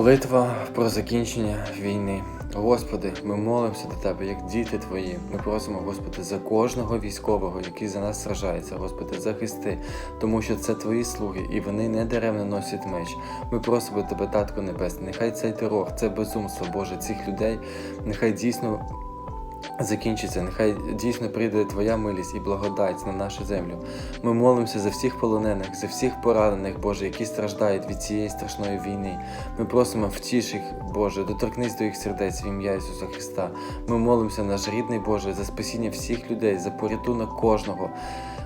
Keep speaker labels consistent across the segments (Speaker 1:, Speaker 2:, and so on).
Speaker 1: Молитва про закінчення війни. Господи, ми молимося до Тебе, як діти Твої. Ми просимо, Господи, за кожного військового, який за нас сражається, Господи, захисти, тому що це Твої слуги, і вони не даремно носять меч. Ми просимо Тебе, Татко Небесний, нехай цей терор, це безумство, Боже, цих людей, нехай дійсно закінчиться. Нехай дійсно прийде Твоя милість і благодать на нашу землю. Ми молимося за всіх полонених, за всіх поранених, Боже, які страждають від цієї страшної війни. Ми просимо втіш їх, Боже, доторкнись до їх сердець в ім'я Ісуса Христа. Ми молимося, наш рідний Боже, за спасіння всіх людей, за порятунок кожного.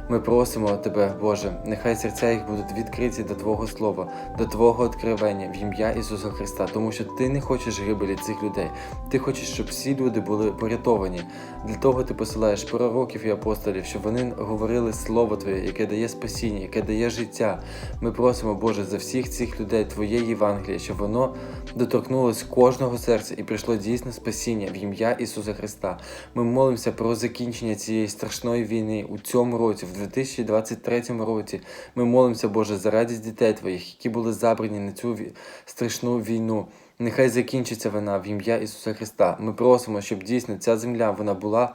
Speaker 1: Ми просимо Тебе, Боже, нехай серця їх будуть відкриті до Твого Слова, до Твого откровення в ім'я Ісуса Христа, тому що Ти не хочеш гибелі цих людей. Ти хочеш, щоб всі люди були порятовані. Для того ти посилаєш пророків і апостолів, щоб вони говорили Слово Твоє, яке дає спасіння, яке дає життя. Ми просимо, Боже, за всіх цих людей Твоє Євангеліє, щоб воно доторкнулось кожного серця і прийшло дійсне спасіння в ім'я Ісуса Христа. Ми молимося про закінчення цієї страшної війни у цьому році, 2023 році. Ми молимося, Боже, за радість дітей Твоїх, які були забрані на цю страшну війну. Нехай закінчиться вона в ім'я Ісуса Христа. Ми просимо, щоб дійсно ця земля вона була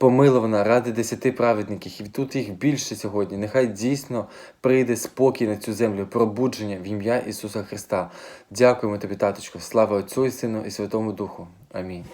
Speaker 1: помилована ради десяти праведників, і тут їх більше сьогодні. Нехай дійсно прийде спокій на цю землю, пробудження в ім'я Ісуса Христа. Дякуємо тобі, таточко. Слава Отцю і Сину і Святому Духу. Амінь.